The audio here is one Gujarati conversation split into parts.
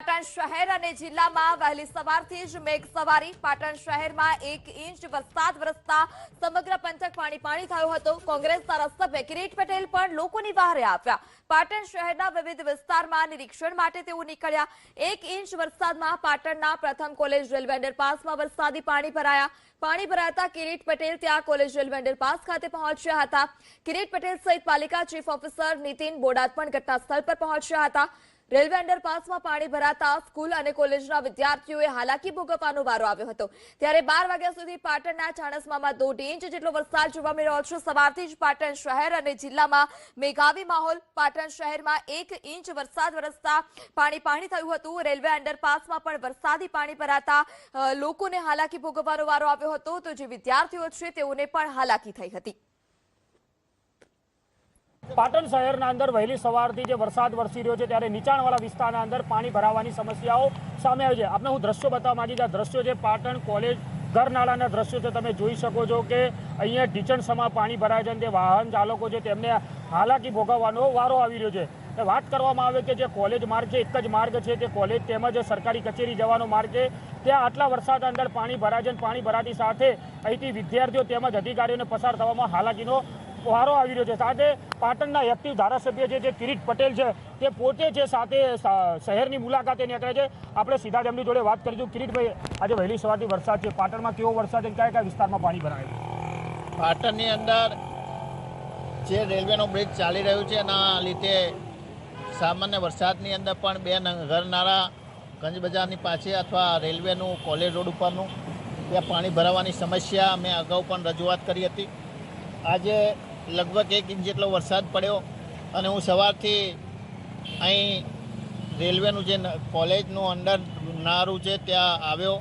પાટણ શહેર અને જિલ્લામાં વહેલી સવારથી જ મેઘ સવારી પાટણ શહેરમાં એક ઇંચ વરસાદ વરસતા સમગ્ર પંથક પાણી પાણી થયો હતો. કોંગ્રેસ ધારાસભ્ય કિરીટ પટેલ પણ લોકોની વહારે આવ્યા. પાટણ શહેરના વિવિધ વિસ્તારમાં નિરીક્ષણ માટે તેઓ નીકળ્યા. એક ઇંચ વરસાદમાં પાટણના પ્રથમ કોલેજ રેલવે અંડરપાસમાં વરસાદી પાણી ભરાયા. પાણી ભરાતા કિરીટ પટેલ ત્યાં કોલેજ રેલવે અંડરપાસ ખાતે પહોંચ્યા હતા. કિરીટ પટેલ સહિત પાલિકા ચીફ ઓફિસર નીતિન બોડાત પણ ઘટના સ્થળ પર પહોંચ્યા હતા. રેલવે અંડરપાસમાં પાણી ભરાતા સ્કૂલ અને કોલેજના વિદ્યાર્થીઓએ હાલાકી ભોગવવાનો વારો આવ્યો હતો. ત્યારે બાર વાગ્યા સુધી પાટણના ચાણસમામાં દોઢ ઇંચ જેટલો વરસાદ જોવા મળી રહ્યો છે. સવારથી જ પાટણ શહેર અને જિલ્લામાં મેઘાવી માહોલ. પાટણ શહેરમાં એક ઇંચ વરસાદ વરસતા પાણી પાણી થયું હતું. રેલવે અંડરપાસમાં પણ વરસાદી પાણી ભરાતા લોકોને હાલાકી ભોગવવાનો વારો આવ્યો હતો. તો જે વિદ્યાર્થીઓ છે તેઓને પણ હાલાકી થઈ હતી. પાટણ શહેરના અંદર વહેલી સવારથી જે વરસાદ વરસી રહ્યો છે ત્યારે નીચાણવાળા વિસ્તારના અંદર પાણી ભરાવાની સમસ્યાઓ સામે આવી છે. આપણે હું દ્રશ્યો બતાવવા માંગી આ દ્રશ્યો છે પાટણ કોલેજ ઘરનાળાના દ્રશ્યો છે. તમે જોઈ શકો છો કે અહીંયા ઢીચણસમાં પાણી ભરાય છે અને જે વાહન ચાલકો છે તેમને હાલાકી ભોગવવાનો વારો આવી રહ્યો છે. વાત કરવામાં આવે કે જે કોલેજ માર્ગ છે, એક જ માર્ગ છે કે કોલેજ તેમજ સરકારી કચેરી જવાનો માર્ગ છે, ત્યાં આટલા વરસાદ અંદર પાણી ભરાય છે પાણી ભરાતી સાથે અહીંથી વિદ્યાર્થીઓ તેમજ અધિકારીઓને પસાર થવામાં હાલાકીનો વારો આવી રહ્યો છે. સાથે પાટણના એક્ટિવ ધારાસભ્ય છે જે કિરીટ પટેલ છે, તે પોતે છે સાથે શહેરની મુલાકાતે નીકળે છે. આપણે સીધા તેમની જોડે વાત કરીશું. કિરીટભાઈ, આજે વહેલી સવારથી વરસાદ છે. પાટણમાં કેવો વરસાદ છે કયા કયા વિસ્તારમાં પાણી ભરાય પાટણની અંદર જે રેલવેનો બ્રિજ ચાલી રહ્યું છે, એના લીધે સામાન્ય વરસાદની અંદર પણ બે ઘરનાળા ગંજ બજારની પાછે અથવા રેલવેનું કોલેજ રોડ ઉપરનું ત્યાં પાણી ભરાવાની સમસ્યા મેં અગાઉ પણ રજૂઆત કરી હતી. આજે લગભગ એક ઇંચ જેટલો વરસાદ પડ્યો અને હું સવારથી અહીં રેલવેનું જે કોલેજનું અંડર નારું છે ત્યાં આવ્યો,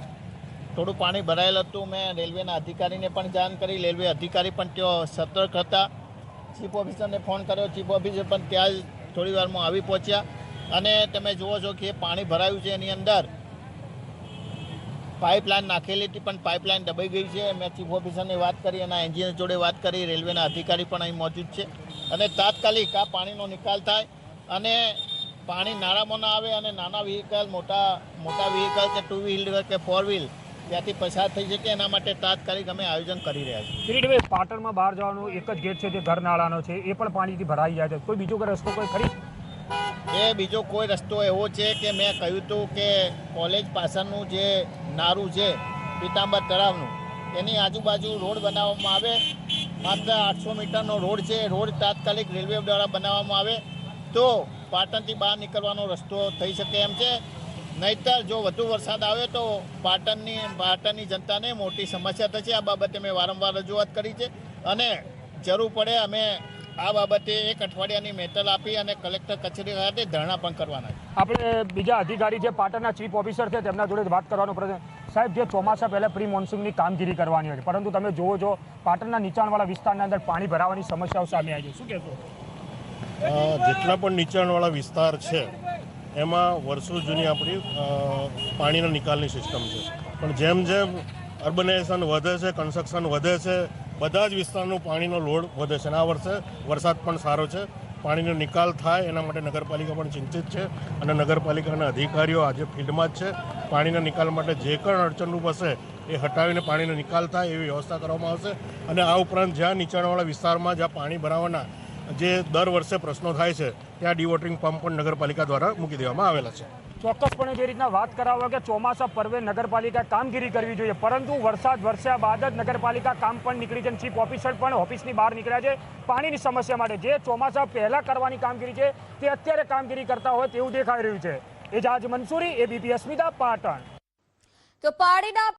થોડું પાણી ભરાયેલ હતું. મેં રેલવેના અધિકારીને પણ જાણ કરી. રેલવે અધિકારી પણ તેઓ સતર્ક હતા. ચીફ ઓફિસરને ફોન કર્યો. ચીફ ઓફિસર પણ ત્યાં જ થોડી વારમાં આવી પહોંચ્યા અને તમે જુઓ છો કે પાણી ભરાયું છે એની અંદર. પાઇપલાઇન નાખેલી હતી, પણ પાઇપલાઇન દબાઈ ગઈ છે. મેં ચીફ ઓફિસરની વાત કરી, એના એન્જિનિયર જોડે વાત કરી, રેલવેના અધિકારી પણ અહીં મોજૂદ છે. અને તાત્કાલિક આ પાણીનો નિકાલ થાય અને પાણી નાળામાં ના આવે અને નાના વ્હીકલ મોટા મોટા વ્હીકલ કે ટુ વ્હીલર કે ફોર વ્હીલ ત્યાંથી પસાર થઈ શકે એના માટે તાત્કાલિક અમે આયોજન કરી રહ્યા છીએ. કિરીટભાઈ પાટણમાં બહાર જવાનું એક જ ગેટ છે જે ઘરનાળાનો છે એ પણ પાણીથી ભરાઈ જાય છે. કોઈ બીજો કોઈ રસ્તો કોઈ ખરી? એ બીજો કોઈ રસ્તો એવો છે કે મેં કહ્યું હતું કે કોલેજ પાછળનું જે નારું છે પીતાંબર તળાવનું એની આજુબાજુ રોડ બનાવવામાં આવે. માત્ર આઠસો મીટરનો રોડ છે રોડ તાત્કાલિક રેલવે દ્વારા બનાવવામાં આવે. તો પાટણથી બહાર નીકળવાનો રસ્તો થઈ શકે એમ છે. નહીતર જો વધુ વરસાદ આવે તો પાટણની પાટણની જનતાને મોટી સમસ્યા થશે. આ બાબતે મેં વારંવાર રજૂઆત કરી છે અને જરૂર પડે અમે આ બાબતે એક અઠવાડિયાની મેટલ આપી અને કલેક્ટર કચેરી ખાતે ધરણા પણ કરવાના છે. આપણે બીજા અધિકારી જે પાટણના ચીફ ઓફિસર છે તેમના જોડે જ વાત કરવાનો પ્રયત્ન સાહેબ જે ચોમાસા પહેલાં પ્રી મોન્સૂનની કામગીરી કરવાની હોય છે પરંતુ તમે જુઓ છો પાટણના નીચાણવાળા વિસ્તારના અંદર પાણી ભરાવાની સમસ્યાઓ સામે આવી છે. શું કહેશો? જેટલા પણ નીચાણવાળા વિસ્તાર છે એમાં વર્ષો જૂની આપણી પાણીના નિકાલની સિસ્ટમ છે. પણ જેમ જેમ અર્બનાઇઝેશન વધે છે કન્સ્ટ્રક્શન વધે છે, બધા જ વિસ્તારનું પાણીનો લોડ વધે છે. અને આ વર્ષે વરસાદ પણ સારો છે. પાણીનો નિકાલ થાય, એના માટે નગરપાલિકા પણ ચિંતિત છે. અને નગરપાલિકાના અધિકારીઓ આજે ફિલ્ડમાં જ છે. પાણીના નિકાલ માટે જે પણ અડચણરૂપ હશે, એ હટાવીને પાણીનો નિકાલ થાય એવી વ્યવસ્થા કરવામાં આવશે. અને આ ઉપરાંત જ્યાં નીચાણવાળા વિસ્તારમાં જ્યાં પાણી ભરાવાના જે દર વર્ષે પ્રશ્નો થાય છે ત્યાં ડિવોટરિંગ પંપ પણ નગરપાલિકા દ્વારા મૂકી દેવામાં આવેલા છે. ચોક્કસપણે જે રીતના વાત કરાવો કે ચોમાસા પર્વે નગરપાલિકા કામગીરી કરવી જોઈએ પરંતુ વરસાદ વરસ્યા બાદ જ નગરપાલિકા કામ પણ નીકળી છે અને ચીફ ઓફિસર પણ ઓફિસની બહાર નીકળ્યા છે પાણીની સમસ્યા માટે. જે ચોમાસા પહેલાં કરવાની કામગીરી છે તે અત્યારે કામગીરી કરતા હોય તેવું દેખાઈ રહ્યું છે. એજાજ મંસૂરી એબીપી અસ્મિતા પાટણ. તો પાણીના